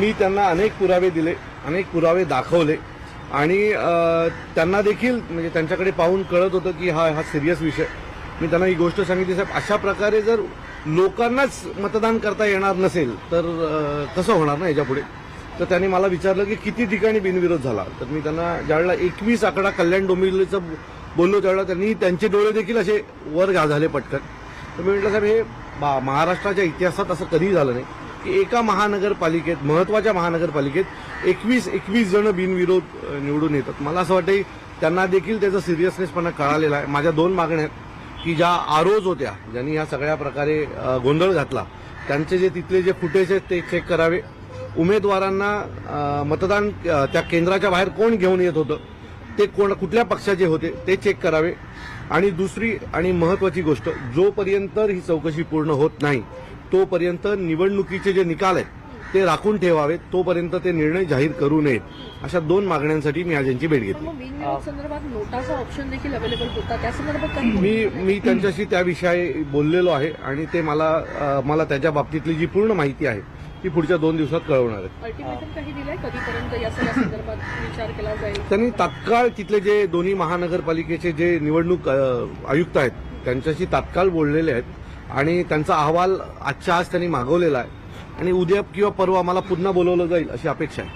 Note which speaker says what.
Speaker 1: मी त्यांना अनेक पुरावे दिले अनेक पुरावे दाखवले. आणि त्यांना देखील म्हणजे त्यांच्याकडे पाहून कळत होतं की हा हा सिरियस विषय. मी त्यांना ही गोष्ट सांगितली साहेब अशा प्रकारे जर लोकांनाच मतदान करता येणार नसेल तर कसं होणार ना याच्यापुढे? तर त्यांनी मला विचारलं की किती ठिकाणी बिनविरोध झाला? तर मी त्यांना ज्यावेळेला एकवीस आकडा कल्याण डोंबिवलीचं बोललो त्यावेळेला त्यांनी त्यांचे डोळे देखील असे वर घा झाले पटकन. तर मी म्हटलं साहेब हे बा- महाराष्ट्राच्या इतिहासात असं कधीही झालं नाही. की एका महानगरपालिकेत महत्त्वाच्या महानगरपालिकेत एकवीस एकवीस जण बिनविरोध निवडून येतात. मला असं वाटतं त्यांना देखील त्याचा सिरियसनेसपणा कळालेला आहे. माझ्या दोन मागण्या आहेत की ज्या आरोज होत्या ज्यांनी या सगळ्या प्रकारे गोंधळ घातला त्यांचे जे तिथले जे फुटेज आहेत ते चेक करावे. उमेदवारांना मतदान त्या केंद्राच्या बाहेर कोण घेऊन येत होतं ते कोण कुठल्या पक्षाचे होते ते चेक करावे. आणि दुसरी आणि महत्वाची गोष्ट जोपर्यंत ही चौकशी पूर्ण होत नाही तोपर्यंत निवडणुकीचे जे निकाल आहेत ते राखून ठेवावेत तोपर्यंत ते निर्णय जाहीर करू नयेत. अशा दोन मागण्यांसाठी मी आज यांची भेट घेतली.
Speaker 2: ऑप्शन देखील अवेलेबल होता संदर्भात
Speaker 1: मी मी त्यांच्याशी त्याविषयी बोललेलो आहे आणि ते मला मला त्याच्या बाबतीतली जी पूर्ण माहिती आहे ती पुढच्या दोन दिवसात कळवणार
Speaker 2: जाईल.
Speaker 1: त्यांनी तात्काळ तिथले जे दोन्ही महानगरपालिकेचे जे निवडणूक आयुक्त आहेत त्यांच्याशी तात्काळ बोललेले आहेत. आणि त्यांचा अहवाल आजच्या आज त्यांनी मागवलेला आहे. आणि उद्या किंवा परवा आम्हाला पुन्हा बोलवलं जाईल अशी अपेक्षा आहे.